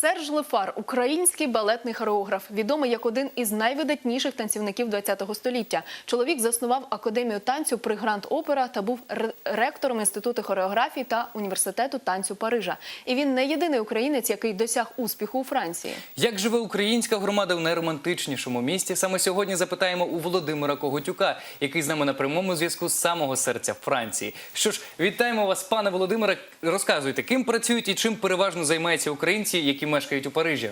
Серж Лефар, український балетний хореограф, відомий як один із найвидатніших танцівників ХХ століття. Чоловік заснував академію танцю при Гранд Опера та був ре- ректором інституту хореографії та університету танцю Парижа. І він не єдиний українець, який досяг успіху у Франції. Як живе українська громада в найромантичнішому місті? Саме сьогодні запитаємо у Володимира Коготюка, який з нами на прямому зв'язку з самого серця Франції. Що ж, вітаємо вас, пане Володимире. Розказуйте, ким працюють і чим переважно займаються українці, які мешкають у Парижі.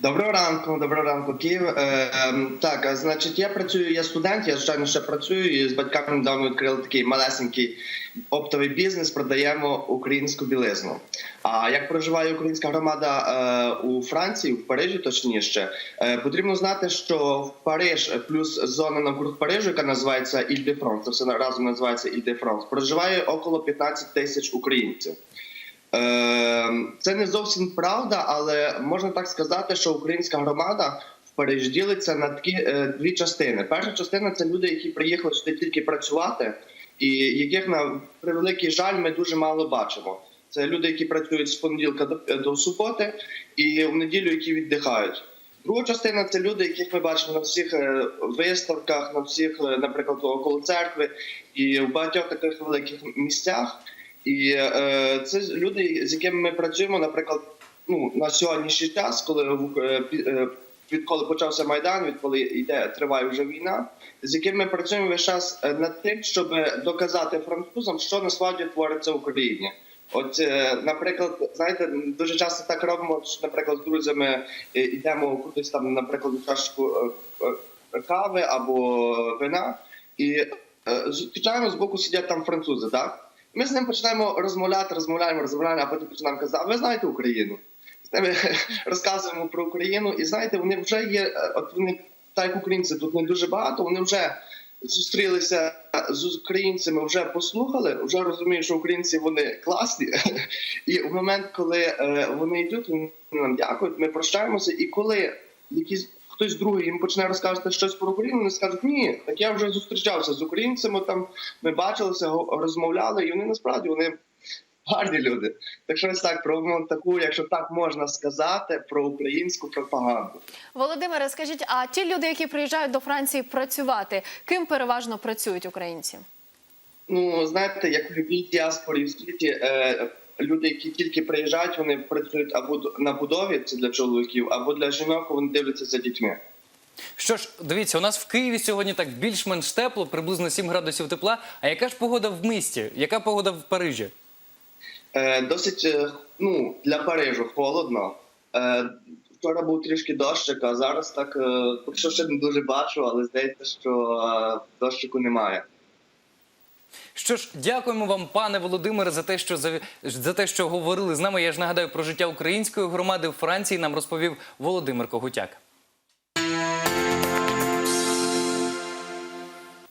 Доброго ранку, доброго ранку, Київ. Е, ем, так, значить, я працюю, я студент, я звичайно ще працюю і з батьками недавно відкрили такий малесенький оптовий бізнес, продаємо українську білизну. А як проживає українська громада е, у Франції, в Парижі, точніше, е, потрібно знати, що в Париж плюс зона навкруг Парижу, яка називається Іль-де-Франс, це все разом називається Іль-де-Франс, проживає около 15 тисяч українців. Е, Це не зовсім правда, але можна так сказати, що українська громада в на такі е, дві частини. Перша частина це люди, які приїхали сюди тільки працювати, і яких на превеликий жаль ми дуже мало бачимо. Це люди, які працюють з понеділка до, до суботи, і в неділю, які віддихають. Друга частина це люди, яких ми бачимо на всіх е, виставках, на всіх, е, наприклад, около церкви і в багатьох таких великих місцях. І е, це люди, з якими ми працюємо, наприклад, ну на сьогоднішній час, коли е, е, відколи почався майдан, відколи йде триває вже війна, з якими ми працюємо весь час е, над тим, щоб доказати французам, що насправді твориться в Україні. От, е, наприклад, знаєте, дуже часто так робимо, що, наприклад, з друзями йдемо кудись там, наприклад, у чашку кави або вина, і зустрічаємо з боку сидять там французи, так? Ми з ним починаємо розмовляти, розмовляємо, розмовляємо, а потім починаємо казати, ви знаєте Україну? Ними розказуємо про Україну, і знаєте, вони вже є, е, от вони, так як українці тут не дуже багато, вони вже зустрілися з українцями, вже послухали, вже розуміють, що українці вони класні. І в момент, коли е, вони йдуть, вони нам дякують, ми прощаємося, і коли якісь. Хтось другий їм почне розказувати щось про Україну, вони скажуть, ні, так я вже зустрічався з українцями, там ми бачилися, розмовляли, і вони насправді вони гарні люди. Так що ось так про таку, якщо так можна сказати, про українську пропаганду. Володимире, скажіть, а ті люди, які приїжджають до Франції працювати, ким переважно працюють українці? Ну знаєте, як в любій діаспорі в світі, е, люди, які тільки приїжджають, вони працюють або на будові, це для чоловіків, або для жінок, вони дивляться за дітьми. Що ж, дивіться, у нас в Києві сьогодні так більш-менш тепло, приблизно 7 градусів тепла. А яка ж погода в місті? Яка погода в Парижі? Е, досить е, ну, для Парижу холодно. Е, вчора був трішки дощик, а зараз так е, що ще не дуже бачу, але здається, що е, дощику немає. Що ж, дякуємо вам, пане Володимире, за те, що за, за те, що говорили з нами. Я ж нагадаю про життя української громади в Франції. Нам розповів Володимир Когутяк.